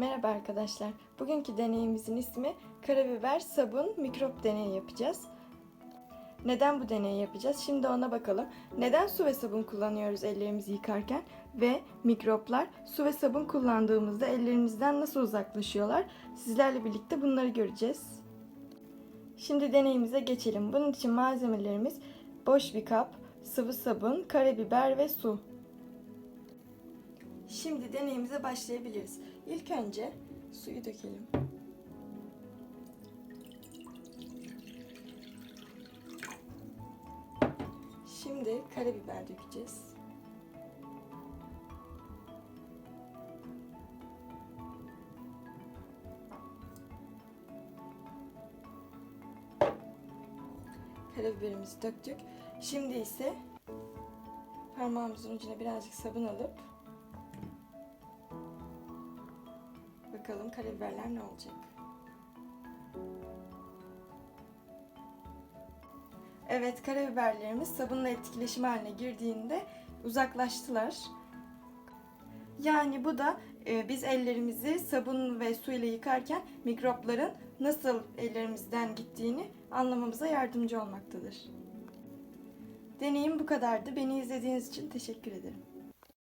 Merhaba arkadaşlar. Bugünkü deneyimizin ismi karabiber sabun mikrop deneyi yapacağız. Neden bu deneyi yapacağız? Şimdi ona bakalım. Neden su ve sabun kullanıyoruz ellerimizi yıkarken ve mikroplar su ve sabun kullandığımızda ellerimizden nasıl uzaklaşıyorlar? Sizlerle birlikte bunları göreceğiz. Şimdi deneyimize geçelim. Bunun için malzemelerimiz boş bir kap, sıvı sabun, karabiber ve su. Şimdi deneyimize başlayabiliriz. İlk önce suyu dökelim. Şimdi karabiber dökeceğiz. Karabiberimizi döktük. Şimdi ise parmağımızın ucuna birazcık sabun alıp Bakalım karabiberler ne olacak? Evet karabiberlerimiz sabunla etkileşim haline girdiğinde uzaklaştılar. Yani bu da e, biz ellerimizi sabun ve su ile yıkarken mikropların nasıl ellerimizden gittiğini anlamamıza yardımcı olmaktadır. Deneyim bu kadardı. Beni izlediğiniz için teşekkür ederim.